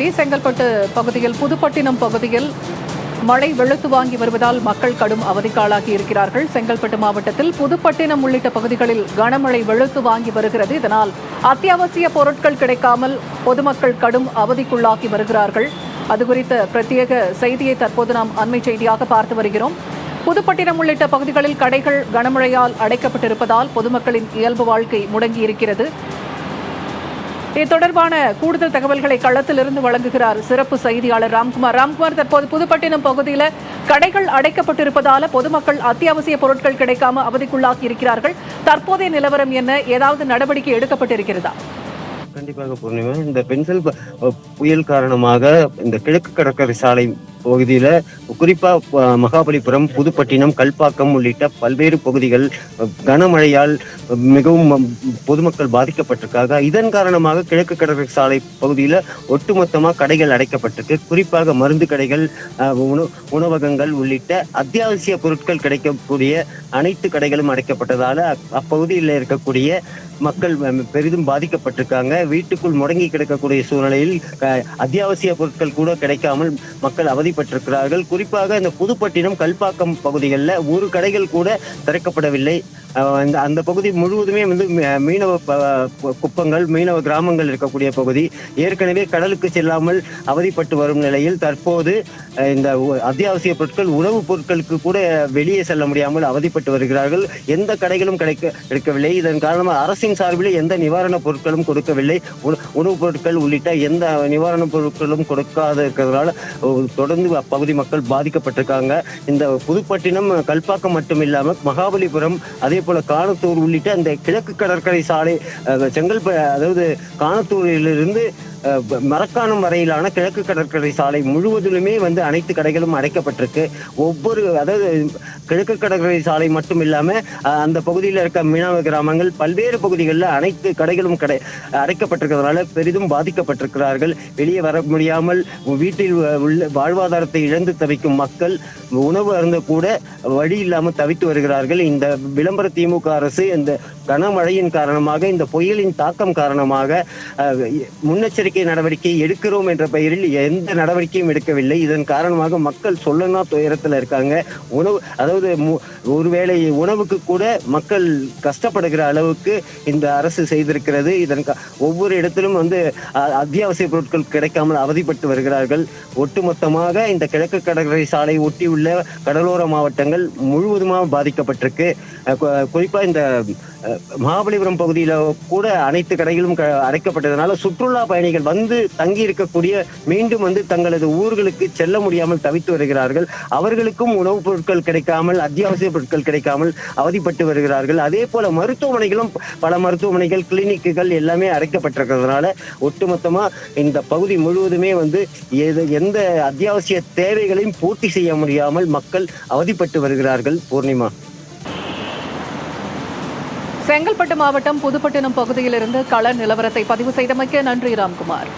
செங்கல்பட்டு பகுதியில் புதுப்பட்டினம் பகுதியில் மழை வெளுத்து வாங்கி வருவதால் மக்கள் கடும் அவதிக்காளாகி இருக்கிறார்கள். செங்கல்பட்டு மாவட்டத்தில் புதுப்பட்டினம் உள்ளிட்ட பகுதிகளில் கனமழை வெளுத்து வாங்கி வருகிறது. இதனால் அத்தியாவசிய பொருட்கள் கிடைக்காமல் பொதுமக்கள் கடும் அவதிக்குள்ளாகி வருகிறார்கள். அது குறித்த பிரத்யேக செய்தியை தற்போது நாம் அண்மை செய்தியாக பார்த்து வருகிறோம். புதுப்பட்டினம் உள்ளிட்ட பகுதிகளில் கடைகள் கனமழையால் அடைக்கப்பட்டிருப்பதால் பொதுமக்களின் இயல்பு வாழ்க்கை முடங்கியிருக்கிறது. இது தொடர்பான கூடுதல் தகவல்களை களத்திலிருந்து வழங்குகிறார் சிறப்பு செய்தியாளர் ராம்குமார். ராம்குமார் தற்போது புதுப்பட்டினம் பகுதியில் கடைகள் அடைக்கப்பட்டிருப்பதால பொதுமக்கள் அத்தியாவசிய பொருட்கள் கிடைக்காம அவதிக்குள்ளாகி இருக்கிறார்கள். தற்போதைய நிலவரம் என்ன? ஏதாவது நடவடிக்கை எடுக்கப்பட்டிருக்கிறதா? கண்டிப்பாக பூர்ணிமா. இந்த பென்சில் புயல் காரணமாக இந்த கிழக்கு கடற்கரை சாலை பகுதியில குறிப்பா மகாபலிபுரம் புதுப்பட்டினம் கல்பாக்கம் உள்ளிட்ட பல்வேறு பகுதிகள் கனமழையால் மிகவும் பொதுமக்கள் பாதிக்கப்பட்டிருக்காங்க. இதன் காரணமாக கிழக்கு கடற்கரை சாலை பகுதியில ஒட்டுமொத்தமா கடைகள் அடைக்கப்பட்டிருக்கு. குறிப்பாக மருந்து கடைகள் உணவகங்கள் உள்ளிட்ட அத்தியாவசிய பொருட்கள் கிடைக்கக்கூடிய அனைத்து கடைகளும் அடைக்கப்பட்டதால அப்பகுதியில் இருக்கக்கூடிய மக்கள் பெரிதும் பாதிக்கப்பட்டிருக்காங்க. வீட்டுக்குள் முடங்கி கிடக்கக்கூடிய சூழ்நிலையில் அத்தியாவசிய பொருட்கள் கூட கிடைக்காமல் மக்கள் பெற்றிருக்கிறார்கள் குறிப்பாக இந்த புதுப்பட்டினம் கல்பாக்கம் பகுதிகளில் ஒரு கடைகள் கூட திறக்கப்படவில்லை. இந்த அந்த பகுதி முழுவதுமே வந்து மீனவ ப- குப்பங்கள் மீனவ கிராமங்கள் இருக்கக்கூடிய பகுதி. ஏற்கனவே கடலுக்கு செல்லாமல் அவதிப்பட்டு வரும் நிலையில் தற்போது இந்த அத்தியாவசிய பொருட்கள் உணவுப் பொருட்களுக்கு கூட வெளியே செல்ல முடியாமல் அவதிப்பட்டு வருகிறார்கள். எந்த கடைகளும் கிடைக்க கிடைக்கவில்லை இதன் காரணமாக அரசின் சார்பில் எந்த நிவாரணப் பொருட்களும் கொடுக்கவில்லை. உணவுப் பொருட்கள் உள்ளிட்ட எந்த நிவாரணப் பொருட்களும் கொடுக்காத இருக்கிறதுனால தொடர் தொடர்ந்து அப்பகுதி மக்கள் பாதிக்கப்பட்டிருக்காங்க. இந்த புதுப்பட்டினம் கல்பாக்கம் மட்டும் இல்லாம மகாபலிபுரம் அதே போல காணத்தூர் உள்ளிட்ட அந்த கிழக்கு கடற்கரை சாலை அஹ், செங்கல்ப அதாவது காணத்தூரிலிருந்து மரக்காணம் வரையிலான கிழக்கு கடற்கரை சாலை முழுவதிலுமே வந்து அனைத்து கடைகளும் அடைக்கப்பட்டிருக்கு. ஒவ்வொரு அதாவது கிழக்கு கடற்கரை சாலை மட்டும் இல்லாம அந்த பகுதியில் இருக்க மீனவ கிராமங்கள் பல்வேறு பகுதிகளில் அனைத்து கடைகளும் கடை அடைக்கப்பட்டிருக்கிறதுனால பெரிதும் பாதிக்கப்பட்டிருக்கிறார்கள். வெளியே வர முடியாமல் வீட்டில் உள்ள வாழ்வாதாரத்தை இழந்து தவிக்கும் மக்கள் உணவு அருந்த கூட வழி இல்லாமல் தவித்து வருகிறார்கள். இந்த விளம்பர திமுக அரசு இந்த கனமழையின் காரணமாக இந்த புயலின் தாக்கம் காரணமாக முன்னெச்சரிக்கை நடவடிக்கை எடுக்கிறோம் என்ற பெயரில் எந்த நடவடிக்கையும் எடுக்கவில்லை. இதன் காரணமாக மக்கள் சொல்லனா துயரத்தில் இருக்காங்க. உணவு அதாவது மு- ஒருவேளை உணவுக்கு கூட மக்கள் கஷ்டப்படுகிற அளவுக்கு இந்த அரசு செய்திருக்கிறது. இதன் ஒவ்வொரு இடத்திலும் வந்து அ- அத்தியாவசிய பொருட்கள் கிடைக்காமல் அவதிப்பட்டு வருகிறார்கள். ஒட்டுமொத்தமாக இந்த கிழக்கு கடற்கரை சாலை ஒட்டியுள்ள கடலோர மாவட்டங்கள் முழுவதுமாக பாதிக்கப்பட்டிருக்கு. குறிப்பாக இந்த மகாபலிபுரம் பகுதியில கூட அனைத்து கடைகளும் க- அடைக்கப்பட்டதுனால சுற்றுலா பயணிகள் வந்து தங்கி இருக்கக்கூடிய மீண்டும் வந்து தங்களது ஊர்களுக்கு செல்ல முடியாமல் தவித்து வருகிறார்கள். அவர்களுக்கும் உணவுப் பொருட்கள் கிடைக்காமல் அத்தியாவசிய பொருட்கள் கிடைக்காமல் அவதிப்பட்டு வருகிறார்கள். அதே போல மருத்துவமனைகளும் பல மருத்துவமனைகள் கிளினிக்குகள் எல்லாமே அடைக்கப்பட்டிருக்கிறதுனால ஒட்டுமொத்தமா இந்த பகுதி முழுவதுமே வந்து எது- எந்த அத்தியாவசிய தேவைகளையும் பூர்த்தி செய்ய முடியாமல் மக்கள் அவதிப்பட்டு வருகிறார்கள். பூர்ணிமா. செங்கல்பட்டு மாவட்டம் புதுப்பட்டினம் பகுதியிலிருந்து கள நிலவரத்தை பதிவு செய்தமைக்கு நன்றி ராம்குமார்.